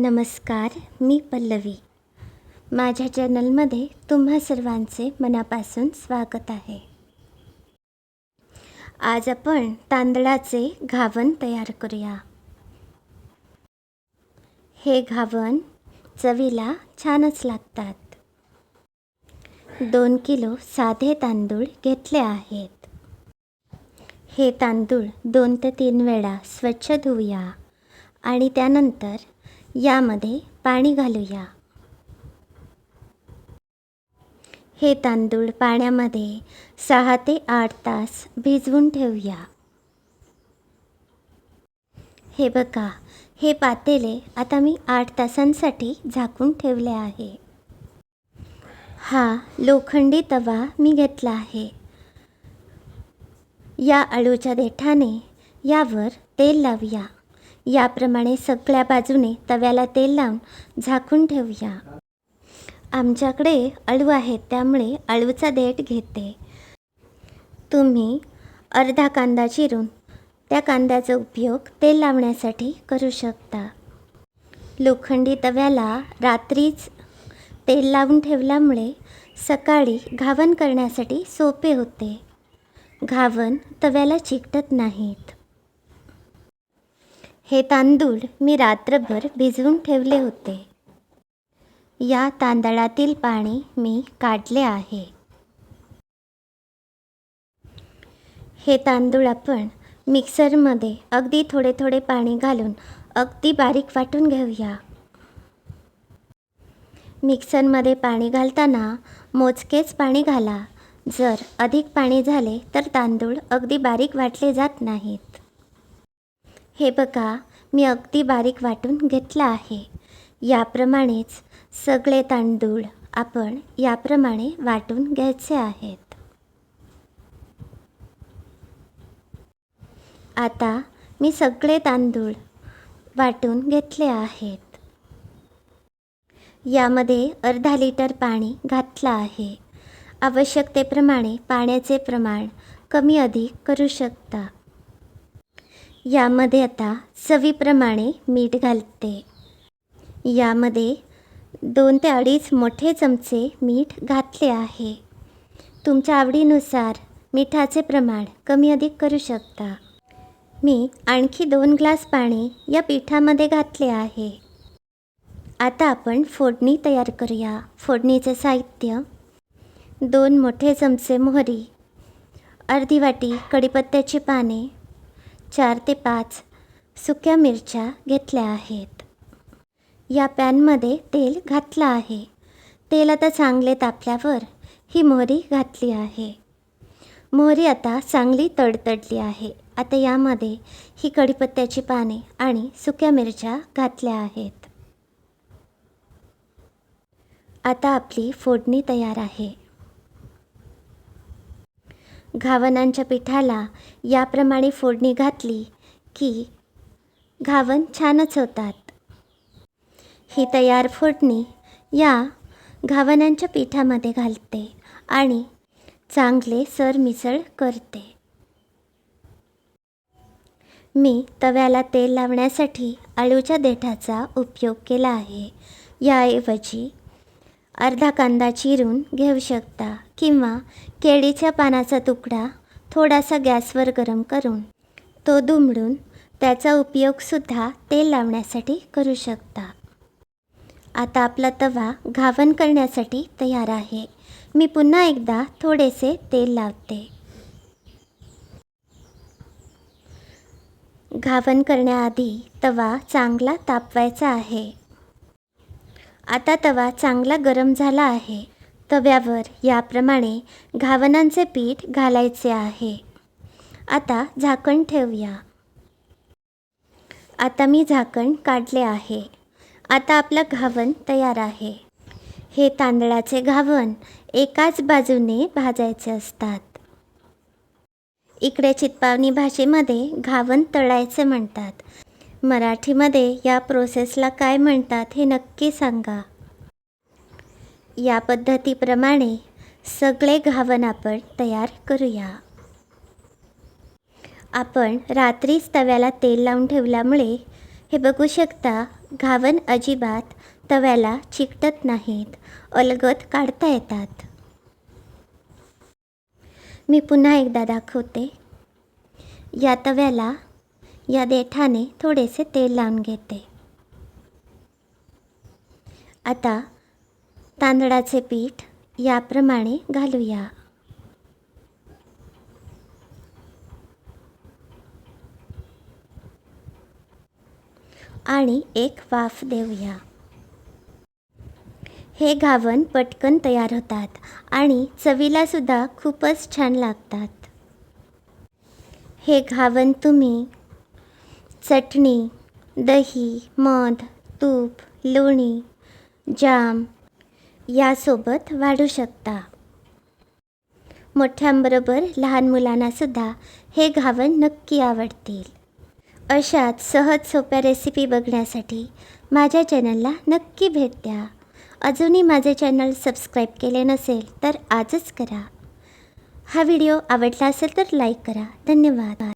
नमस्कार मी पल्लवी. माझ्या चॅनलमध्ये तुम्हा सर्वांचे मनापासून स्वागत आहे. आज आपण तांदळाचे घावन तयार करूया. हे घावन चवीला छानच लागतात. दोन किलो साधे तांदूळ घेतले आहेत. हे तांदूळ दोन ते तीन वेळा स्वच्छ धुवूया आणि त्यानंतर यामध्ये पाणी घालूया. हे तांदूळ पाण्यामध्ये सहा ते आठ तास भिजवून ठेवूया. हे बघा हे पातेले आता मी आठ तासांसाठी झाकून ठेवले आहे. हा लोखंडी तवा मी घेतला आहे. या अळूच्या देठाने यावर तेल लावूया. याप्रमाणे सगळ्या बाजूने तव्याला तेल लावून झाकून ठेवूया. आमच्याकडे अळू आहेत त्यामुळे अळूचा देठ घेते. तुम्ही अर्धा कांदा चिरून त्या कांद्याचा उपयोग तेल लावण्यासाठी करू शकता. लोखंडी तव्याला रात्रीच तेल लावून ठेवल्यामुळे सकाळी घावन करण्यासाठी सोपे होते. घावन तव्याला चिकटत नाहीत. हे तांदूळ मी रात्रभर भिजवून ठेवले होते. या तांदळातील पाणी मी काढले आहे. हे तांदूळ आपण मिक्सरमध्ये अगदी थोडे थोडे पाणी घालून अगदी बारीक वाटून घेऊया. मिक्सरमध्ये पाणी घालताना मोजकेच पाणी घाला. जर अधिक पाणी झाले तर तांदूळ अगदी बारीक वाटले जात नाहीत. हे बघा मी अगदी बारीक वाटून घेतला आहे. याप्रमाणेच सगळे तांदूळ आपण याप्रमाणे वाटून घ्यायचे आहेत. आता मी सगळे तांदूळ वाटून घेतले आहेत. यामध्ये अर्धा लिटर पाणी घातलं आहे. आवश्यकतेप्रमाणे पाण्याचे प्रमाण कमी अधिक करू शकता. यामध्ये आता चवीप्रमाणे मीठ घालते. यामध्ये दोन ते अडीच मोठे चमचे मीठ घातले आहे. तुमच्या आवडीनुसार मिठाचे प्रमाण कमी अधिक करू शकता. मी आणखी दोन ग्लास पाणी या पिठामध्ये घातले आहे. आता आपण फोडणी तयार करूया. फोडणीचे साहित्य दोन मोठे चमचे मोहरी अर्धी वाटी कढीपत्त्याची पाने चार ते पाच सुक्या मिरच्या घेतल्या आहेत. या पॅनमध्ये तेल घातलं आहे. तेल आता चांगले तापल्यावर ही मोहरी घातली आहे. मोहरी आता चांगली तडतडली आहे. आता यामध्ये ही कढीपत्त्याची पाने आणि सुक्या मिरच्या घातल्या आहेत. आता आपली फोडणी तयार आहे. घावनांच्या पिठाला याप्रमाणे फोडणी घातली की घावन छानच होतात. ही तयार फोडणी या घावनांच्या पिठामध्ये घालते आणि चांगले सरमिसळ करते. मी तव्याला तेल लावण्यासाठी अळूच्या देठाचा उपयोग केला आहे. याऐवजी अर्धा कांदा चिरून घेऊ शकता. किंवा केळीच्या पानाचा तुकडा थोडासा गॅसवर गरम करून तो दुमडून त्याचा उपयोगसुद्धा तेल लावण्यासाठी करू शकता. आता आपला तवा घावन करण्यासाठी तयार आहे. मी पुन्हा एकदा थोडेसे तेल लावते. घावन करण्याआधी तवा चांगला तापवायचा आहे. आता तवा चांगला गरम झाला आहे. तव्यावर याप्रमाणे घावनांचे पीठ घालायचे आहे. आता झाकण ठेवूया. आता मी झाकण काढले आहे. आता आपलं घावन तयार आहे. हे तांदळाचे घावन एकाच बाजूने भाजायचे असतात. इकडे चितपावनी भाषेमध्ये घावन तळायचे म्हणतात. मराठीमध्ये या प्रोसेसला काय म्हणतात हे नक्की सांगा. या पद्धतीप्रमाणे सगळे घावन आपण तयार करूया. आपण रात्रीच तव्याला तेल लावून ठेवल्यामुळे हे बघू शकता घावन अजिबात तव्याला चिकटत नाहीत अलगद काढता येतात. मी पुन्हा एकदा दाखवते. या तव्याला या देठाने थोडेसे तेल लावून घेते. आता तांदळाचे पीठ याप्रमाणे घालूया. आणि एक वाफ देऊया. हे घावन पटकन तयार होतात आणि चवीलासुद्धा खूपच छान लागतात. हे घावन तुम्ही चटणी दही मध तूप लोणी जाम यासोबत वाढू शकता. मोठ्यांबरोबर लहान मुलांनासुद्धा हे घावन नक्की आवडतील. अशाच सहज सोप्या रेसिपी बघण्यासाठी माझ्या चॅनलला नक्की भेट द्या. अजूनही माझे चॅनल सबस्क्राईब केले नसेल तर आजच करा. हा व्हिडिओ आवडला असेल तर लाईक करा. धन्यवाद.